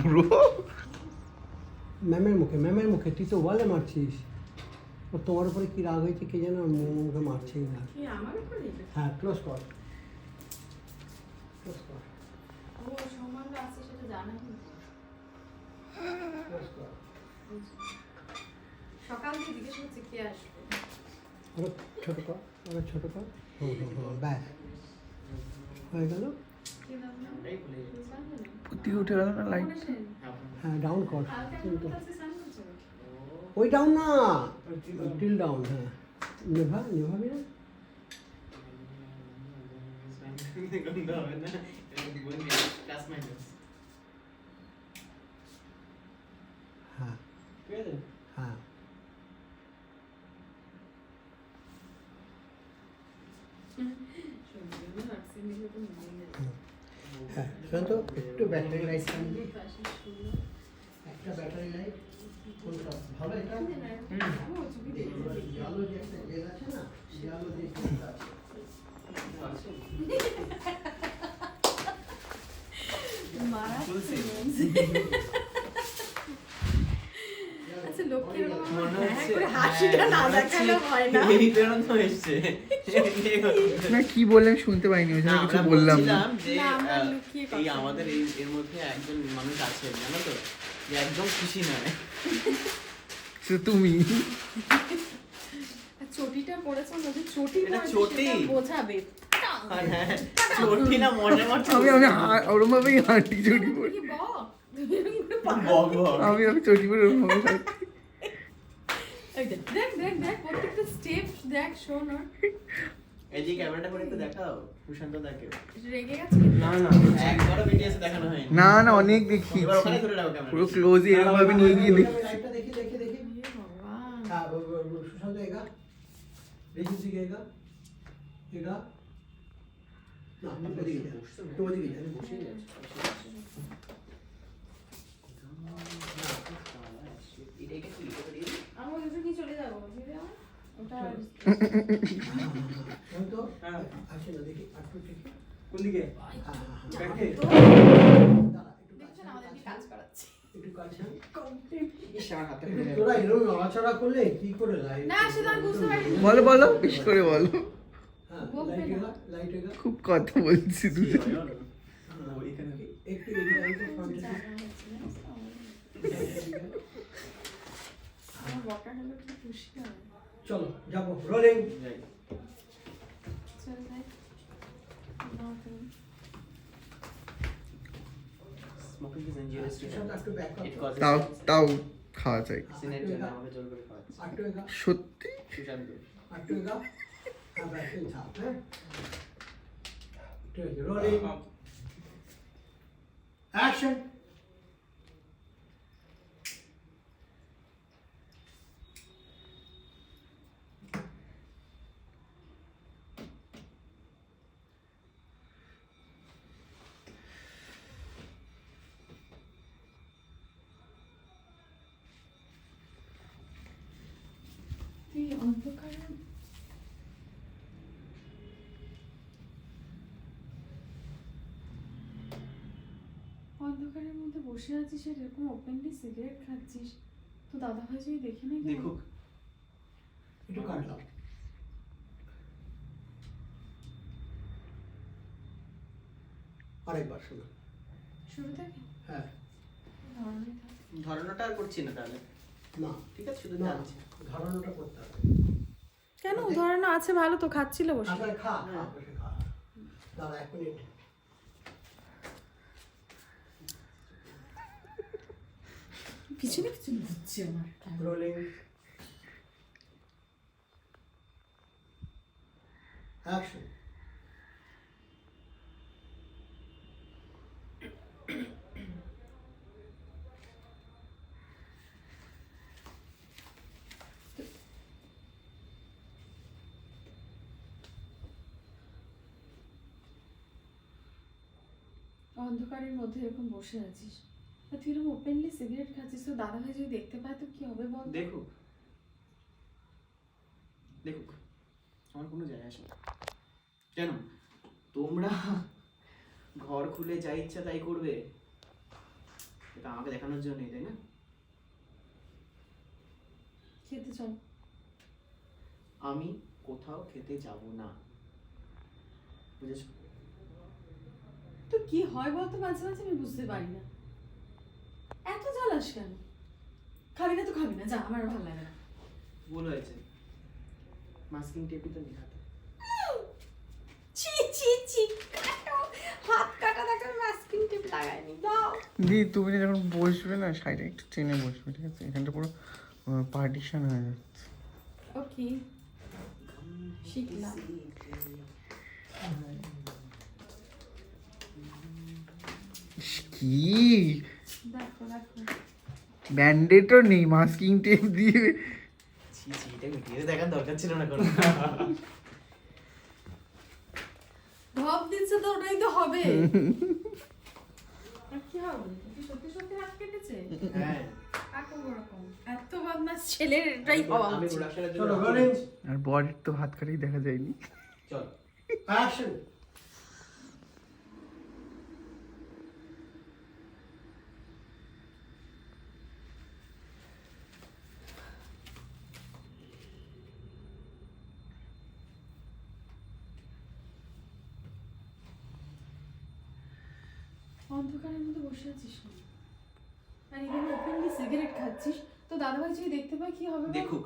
পুরো? ম্যামের মুখে ম্যামের মুখে তুই তো ওয়ালে মারছিস। ও তোমার উপরে কি রাগ হয়েছে কে যেন? মুখে মুখে মারছিস না। হ্যাঁ ক্লোজ কর। ক্লোজ কর। ও সম্বন্ধ আছে সেটা জানা নেই ক্লোজ কর। সকাল থেকে জিজ্ঞেস করছে কে আসবে। আরও ছোট কর আরও ছোট কর। ব্যাস। হয়ে গেল? না। উঠে গেল না লাইট হ্যাঁ ডাউন কর? ওই ডাউন না। টিল ডাউন হ্যাঁ। নেভা নেভাবি না গন্ধ হবে না প্লাস মাইনাস হ্যাঁ হ্যাঁ তো মনে নেই। হ্যাঁ শোন তো একটু ব্যাটারি লাইট একটা ব্যাটারি লাইট কোনটা ভালো এটা যে একটা জেল আছে না আচ্ছা, মনে হ্যাঁ হাসিটা না দেখালে হয় না। এই বেরোনো এসছে না কি বললাম শুনতে পাইনি ওই না, জন্য কিছু বললাম না। না, এই আমাদের এই এর মধ্যে একজন মানুষ আছে জানো তো যে একদম খুশি নয়। সে তুমি। চটিটা পরেছো না যে চটি এটা পরেছো চটি। বোঝাবে। হ্যাঁ চটি না মনে মনে আমি আমি ওরম ভাবেই হাঁটি চটি আমি আমি চটি পরে ওরম ভাবে দেখ দেখ দেখ প্রত্যেকটা স্টেপ দেখ শোন। এই যে ক্যামেরাটা করে একটু দেখাও সুশান্ত দাকে রেগে গেছে না না একবারও ভিডিওতে দেখানো হয়নি না না অনেক দেখিয়েছি এবার ওখানে ধরে রাখো ক্যামেরা পুরো ক্লোজ এরকম ভাবে নিয়ে গিয়ে দেখি দেখি দেখি দেখি ইয়ে। হ্যাঁ সুশান্ত এগা রেজিস দিকে এগা এগা না ওদিকে যা একটু ওদিকে বসে যাচ্ছি বলো বলো করে বলো। খুব কথা বলছি দুজন এখানে কি একটু এদিকে আন তো ফ্রন্টে জানা হচ্ছে না, আমার বকা হলো কি খুশি হয় চলো যাব রোলিং যাই চল যাই নাও তুমি। Smoking is injurious to Sushant একটু ব্যাক ইট কর কজেস তাও তাও খাওয়া এগা সত্যি সুশান্ত একটু এগা হ্যাঁ ব্যাক পেন ছাপ হ্যাঁ ঠিক আছে রোলিং অ্যাকশন তুই অন্ধকারে অন্ধকারের মধ্যে বসে আছিস আর এরকম ওপেনলি সিগারেট খাচ্ছিস? তো দাদা ভাই যদি দেখে নেই দেখুক। একটু কাটলাম। আরেকবার শোনো। শুরু থেকে? হ্যাঁ। থাক। আর করছি না তাহলে। না। ঠিক আছে শুধু জানছি। ধারণাটা করতে হবে। কেন? উদাহরণ আছে ভালো তো খাচ্ছিল বসে। খা খা বসে খা। দাঁড়া এক মিনিট। পিছনে পিছনে ঘুরছে আমার। রোলিং অ্যাকশন অন্ধকারের মধ্যে এরকম বসে আছিস। তুই এরকম ওপেনলি সিগারেট খাচ্ছিস তো দাদা ভাই যদি দেখতে পায় তো কি হবে বল? দেখুক। দেখুক আমার কোনো যায় আসে কেন? তোমরা ঘর খুলে যা ইচ্ছা তাই করবে। এটা আমাকে দেখানোর জন্যই তাই না? খেতে চল। আমি কোথাও খেতে যাব না। বুঝেছ? তো কি হয় বলতো? মাঝে মাঝে আমি বুঝতে পারি না। এত জ্বালাস কেন? খাবি না তো খাবি না যা আমার আর ভালো লাগে না। ভুল হয়েছে। মাস্কিং টেপই তো নেই হাতে। ছি ছি ছি হাত কাটা দেখো মাস্কিং টেপ লাগাইনি দাও। দি তুমি যখন বসবে না সাইডে একটু টেনে বসবে ঠিক আছে? এখানটা পুরো পার্টিশন হয়ে যাচ্ছে। ওকে শিখলাম। কি? দেখো দেখো। ব্যান্ডেটও নেই মাস্কিং টেপ দিয়ে। ছি ছি এটা ভিডিও দেখার দরকার ছিল না কোনো। ভাব দিচ্ছে তো ওটাই তো হবে। আর কি হবে? সত্যি সত্যি হাত কেটেছে? হ্যাঁ। এত বদমাস ছেলের এটাই হওয়া আর বডির তো হাত কাটাই দেখা যায়নি। চল। অ্যাকশন অন্ধকারের মধ্যে বসে আছিস? আর এখানে ওপেনলি সিগারেট খাচ্ছিস তো দাদাভাই যদি দেখতে পায় কি হবে? দেখুক